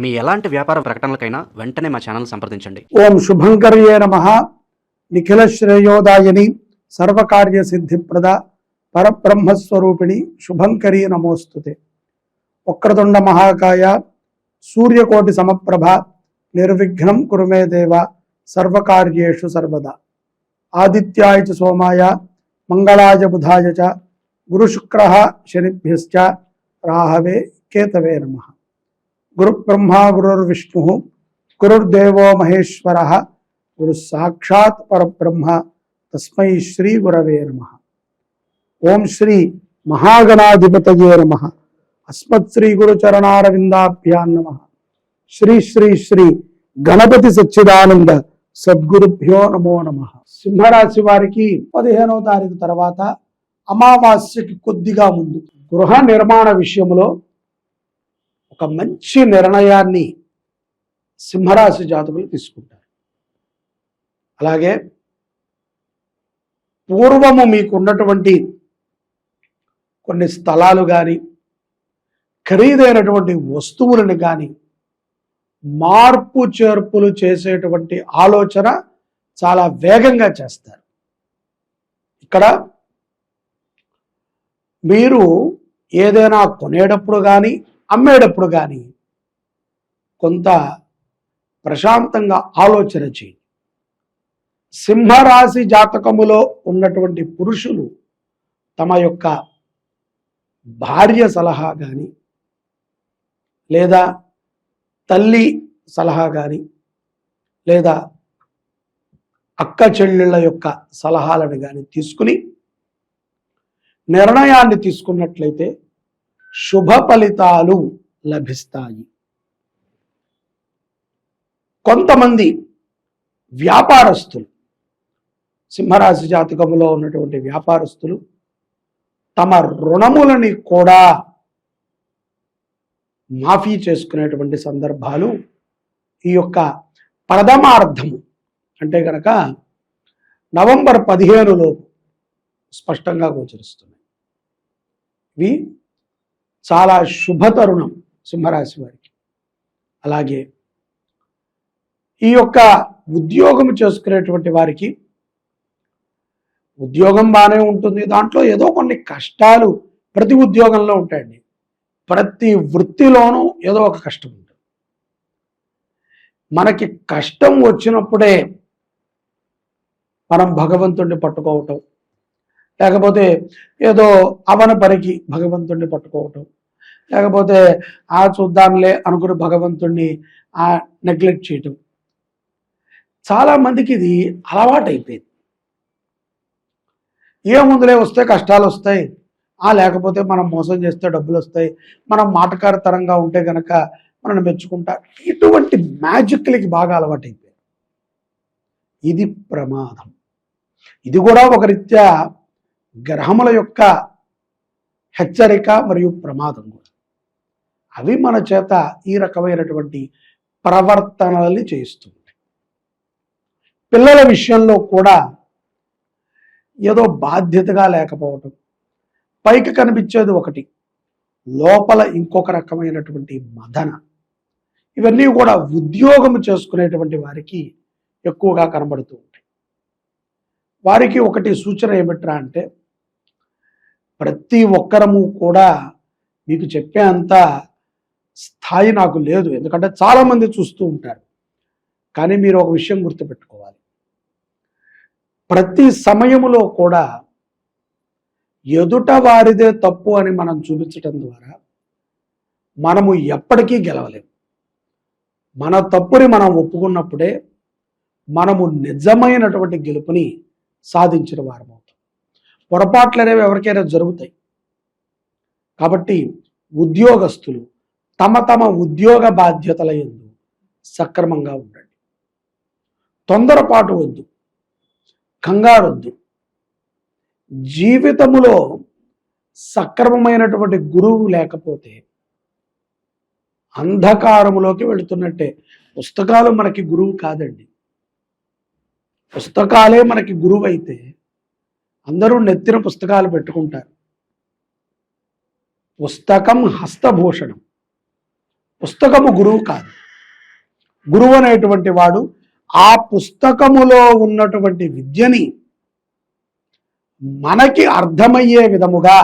మీ ఎలాంటి వ్యాపార ప్రకటనలకైనా వెంటనే మా ఛానల్ సంప్రదించండి. ఓం శుభంకర్యే నమ. నిఖిల శ్రేయోదాయని సర్వకార్య సిద్ధిప్రద పరబ్రహ్మస్వరూపిణి శుభంకరి నమోస్తుతే. వక్రతుండ మహాకాయ సూర్యకోటి సమప్రభ నిర్విఘ్నం కురుమే దేవ సర్వకార్యేషు సర్వదా. ఆదిత్యాయ చ సోమాయ మంగళాయ బుధాయ చ గురుశుక్ర శనిభ్యశ్చ రాహవే కేతవే నమ. గురుబ్రహ్మ గురుర్విష్ణు గురుర్దేవో మహేశ్వర గురు సాక్షాత్ పరబ్రహ్మ తస్మై శ్రీ గురవే నమ. ఓం శ్రీ మహాగణాధిపతయే నమ. అస్మత్ శ్రీ గురుచరణారవిందాభ్యాన్ నమ. శ్రీ శ్రీ శ్రీ గణపతి సచ్చిదానంద సద్గురుభ్యో నమో నమ. సింహరాశి వారికి పదిహేనవ తారీఖు తర్వాత అమావాస్యకి కొద్దిగా ముందు. గృహ నిర్మాణ విషయంలో ఒక మంచి నిర్ణయాన్ని సింహరాశి జాతకులు తీసుకుంటారు. అలాగే పూర్వము మీకు ఉన్నటువంటి కొన్ని స్థలాలు కానీ ఖరీదైనటువంటి వస్తువులను కానీ మార్పు చేర్పులు చేసేటువంటి ఆలోచన చాలా వేగంగా చేస్తారు. ఇక్కడ మీరు ఏదైనా కొనేటప్పుడు కానీ అమ్మేటప్పుడు కానీ కొంత ప్రశాంతంగా ఆలోచన చేయి. సింహరాశి జాతకములో ఉన్నటువంటి పురుషులు తమ యొక్క భార్య సలహా కానీ లేదా తల్లి సలహా కానీ లేదా అక్క చెల్లెళ్ళ యొక్క సలహాలను కానీ తీసుకుని నిర్ణయాన్ని తీసుకున్నట్లయితే శుభ ఫలితాలు లభిస్తాయి. కొంతమంది వ్యాపారస్తులు సింహరాశి జాతకములో ఉన్నటువంటి వ్యాపారస్తులు తమ రుణములని కూడా మాఫీ చేసుకునేటువంటి సందర్భాలు ఈ యొక్క ప్రథమార్థము. అంటే కనుక నవంబర్ పదిహేనులో స్పష్టంగా గోచరిస్తున్నాయి. ఇవి చాలా శుభ తరుణం సింహరాశి వారికి. అలాగే ఈ యొక్క ఉద్యోగం చేసుకునేటువంటి వారికి ఉద్యోగం బాగానే ఉంటుంది. దాంట్లో ఏదో కొన్ని కష్టాలు ప్రతి ఉద్యోగంలో ఉంటాయండి. ప్రతి వృత్తిలోనూ ఏదో ఒక కష్టం ఉంటుంది. మనకి కష్టం వచ్చినప్పుడే మనం భగవంతుణ్ణి పట్టుకోవటం లేకపోతే ఏదో అవన పనికి భగవంతుణ్ణి పట్టుకోవటం. లేకపోతే ఆ చూద్దాంలే అనుకుని భగవంతుణ్ణి ఆ నెగ్లెక్ట్ చేయటం. చాలా మందికి ఇది అలవాటైపోయింది. ఏ ముందులే వస్తే కష్టాలు వస్తాయి ఆ లేకపోతే మనం మోసం చేస్తే డబ్బులు వస్తాయి మనం మాటకారతరంగా ఉంటే కనుక మనం మెచ్చుకుంటా. ఇటువంటి మ్యాజిక్లకి బాగా అలవాటైపోయాయి ఇది ప్రమాదం. ఇది కూడా ఒక రీత్యా గ్రహముల యొక్క హెచ్చరిక మరియు ప్రమాదం కూడా. అవి మన చేత ఈ రకమైనటువంటి ప్రవర్తనల్ని చేయిస్తుంది పిల్లల విషయంలో కూడా ఏదో బాధ్యతగా లేకపోవటం పైకి కనిపించేది ఒకటి లోపల ఇంకొక రకమైనటువంటి మదన ఇవన్నీ కూడా ఉద్యోగం చేసుకునేటువంటి వారికి ఎక్కువగా కనబడుతూ ఉంటాయి. వారికి ఒకటి సూచన ఏమిట్రా అంటే ప్రతి ఒక్కరము కూడా మీకు చెప్పే అంత స్థాయి నాకు లేదు. ఎందుకంటే చాలామంది చూస్తూ ఉంటారు. కానీ మీరు ఒక విషయం గుర్తుపెట్టుకోవాలి. ప్రతి సమయములో కూడా ఎదుట వారిదే తప్పు అని మనం చూపించటం ద్వారా మనము ఎప్పటికీ గెలవలేము. మన తప్పుని మనం ఒప్పుకున్నప్పుడే మనము నిజమైనటువంటి గెలుపుని సాధించిన వారము. పొరపాట్లు అనేవి ఎవరికైనా జరుగుతాయి. కాబట్టి ఉద్యోగస్తులు తమ తమ ఉద్యోగ బాధ్యతల ఎందు సక్రమంగా ఉండండి. తొందరపాటు వద్దు. కంగారొద్దు. జీవితములో సక్రమమైనటువంటి గురువు లేకపోతే అంధకారములోకి వెళుతున్నట్టే పుస్తకాలు మనకి గురువు కాదండి. పుస్తకాలే మనకి గురువు అయితే అందరూ నెత్తిన పుస్తకాలు పెట్టుకుంటారు. పుస్తకం హస్తభూషణం. పుస్తకము గురువు కాదు. గురువు అనేటువంటి వాడు ఆ పుస్తకములో ఉన్నటువంటి విద్యని మనకి అర్థమయ్యే విధముగా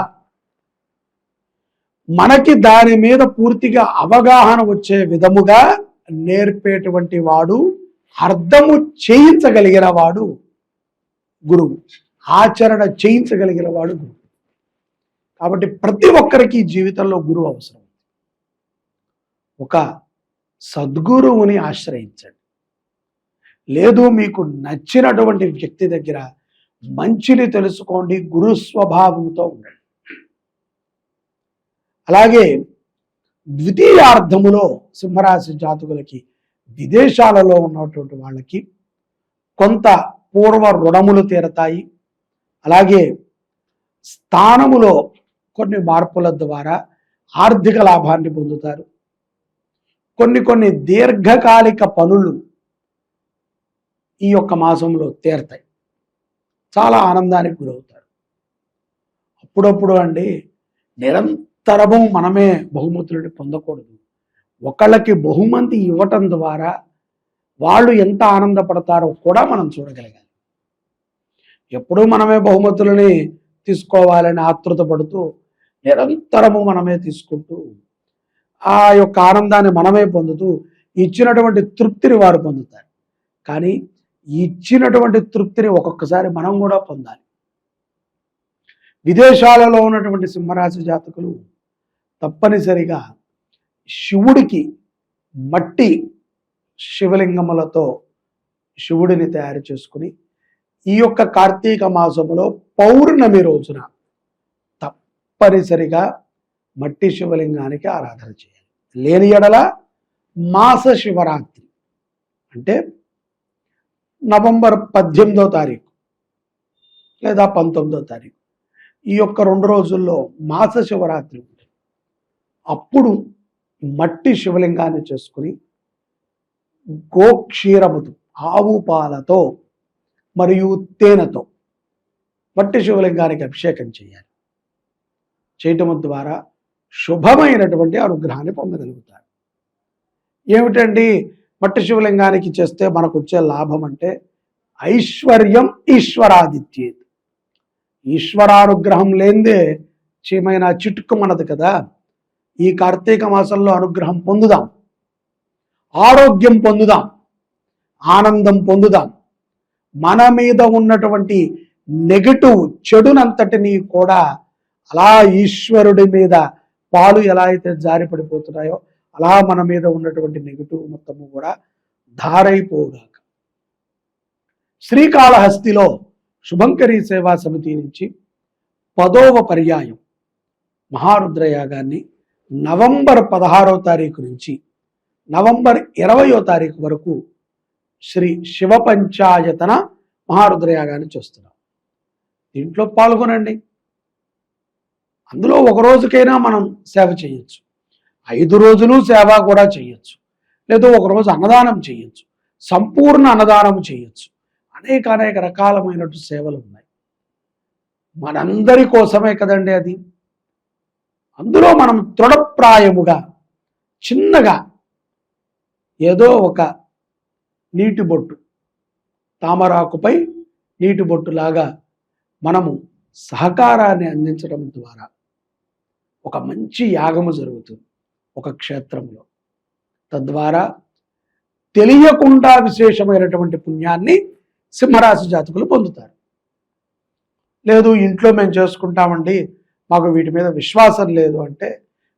మనకి దాని మీద పూర్తిగా అవగాహన వచ్చే విధముగా నేర్పేటువంటి వాడు అర్థము చేయించగలిగిన వాడు గురువు. ఆచరణ చేయించగలిగిన వాడు గురువు. కాబట్టి ప్రతి ఒక్కరికి జీవితంలో గురువు అవసరం. ఒక సద్గురువుని ఆశ్రయించండి. లేదు మీకు నచ్చినటువంటి వ్యక్తి దగ్గర మంచిని తెలుసుకోండి గురు స్వభావంతో ఉండండి. అలాగే ద్వితీయార్థములో సింహరాశి జాతకులకి విదేశాలలో ఉన్నటువంటి వాళ్ళకి కొంత పూర్వ రుణములు తీరతాయి. అలాగే స్థానములో కొన్ని మార్పుల ద్వారా ఆర్థిక లాభాన్ని పొందుతారు. కొన్ని కొన్ని దీర్ఘకాలిక పనులు ఈ యొక్క మాసంలో తీరతాయి. చాలా ఆనందానికి గురవుతారు. అప్పుడప్పుడు అండి నిరంతరము మనమే బహుమతులను పొందకూడదు. ఒకళ్ళకి బహుమతి ఇవ్వటం ద్వారా వాళ్ళు ఎంత ఆనందపడతారో కూడా మనం చూడగలగాలి. ఎప్పుడూ మనమే బహుమతులని తీసుకోవాలని ఆతృత పడుతూ నిరంతరము మనమే తీసుకుంటూ ఆ యొక్క ఆనందాన్ని మనమే పొందుతూ ఇచ్చినటువంటి తృప్తిని వారు పొందుతారు. కానీ ఇచ్చినటువంటి తృప్తిని ఒక్కొక్కసారి మనం కూడా పొందాలి. విదేశాలలో ఉన్నటువంటి సింహరాశి జాతకులు తప్పనిసరిగా శివుడికి మట్టి శివలింగములతో శివుడిని తయారు చేసుకుని ఈ యొక్క కార్తీక మాసములో పౌర్ణమి రోజున తప్పనిసరిగా మట్టి శివలింగానికి ఆరాధన చేయాలి. లేని ఎడల మాస శివరాత్రి అంటే నవంబర్ పద్దెనిమిదో తారీఖు లేదా పంతొమ్మిదో తారీఖు. ఈ యొక్క రెండు రోజుల్లో మాస శివరాత్రి ఉంటుంది. అప్పుడు మట్టి శివలింగాన్ని చేసుకుని గోక్షీరముతో ఆవు పాలతో మరియు తేనెతో మట్టి శివలింగానికి అభిషేకం చేయాలి. చేయటం ద్వారా శుభమైనటువంటి అనుగ్రహాన్ని పొందగలుగుతారు. ఏమిటండి? మట్టి శివలింగానికి చేస్తే మనకు వచ్చే లాభం అంటే ఐశ్వర్యం ఈశ్వరాదిత్యేది. ఈశ్వరానుగ్రహం లేనిదే చీమైన చిటుక్కుమన్నది కదా. ఈ కార్తీక మాసంలో అనుగ్రహం పొందుదాం. ఆరోగ్యం పొందుదాం. ఆనందం పొందుదాం. మన మీద ఉన్నటువంటి నెగటివ్ చెడునంతటినీ కూడా అలా ఈశ్వరుడి మీద పాలు ఎలా అయితే జారి పడిపోతున్నాయో అలా మన మీద ఉన్నటువంటి నెగటివ్ మొత్తము కూడా ధారైపోగాక. శ్రీకాళహస్తిలో శుభంకరి సేవా సమితి నుంచి పదోవ పర్యాయం మహారుద్రయాగాన్ని నవంబర్ పదహారవ తారీఖు నుంచి నవంబర్ ఇరవయో తారీఖు వరకు శ్రీ శివ పంచాయతన మహారుద్ర యాగాన్ని చేస్తున్నాం. దీంట్లో పాల్గొనండి. అందులో ఒక రోజుకైనా మనం సేవ చేయొచ్చు. ఐదు రోజులు సేవ కూడా చేయొచ్చు. లేదా ఒక రోజు అన్నదానం చేయొచ్చు. సంపూర్ణ అన్నదానం చేయొచ్చు. అనేక అనేక రకాలమైనటువంటి సేవలు ఉన్నాయి. మనందరి కోసమే కదండి అది. అందులో మనం దృఢప్రాయముగా చిన్నగా ఏదో ఒక నీటి బొట్టు. తామరాకుపై నీటి బొట్టులాగా మనము సహకారాన్ని అందించడం ద్వారా ఒక మంచి యాగము జరుగుతుంది ఒక క్షేత్రంలో. తద్వారా తెలియకుండా విశేషమైనటువంటి పుణ్యాన్ని సింహరాశి జాతకులు పొందుతారు. లేదు ఇంట్లో మేము చేసుకుంటామండి మాకు వీటి మీద విశ్వాసం లేదు అంటే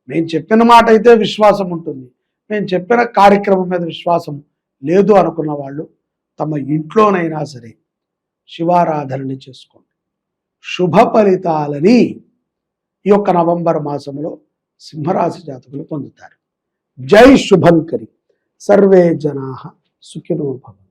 మేము చెప్పిన మాట అయితే విశ్వాసం ఉంటుంది. మేము చెప్పిన కార్యక్రమం మీద విశ్వాసం లేదు అనుకున్న వాళ్ళు తమ ఇంట్లోనైనా సరే శివారాధనని చేసుకోండి. శుభ ఫలితాలని ఈ యొక్క నవంబర్ మాసంలో సింహరాశి జాతకులు పొందుతారు. జై శుభంకరి. సర్వే జనా సుఖినో భవంతు.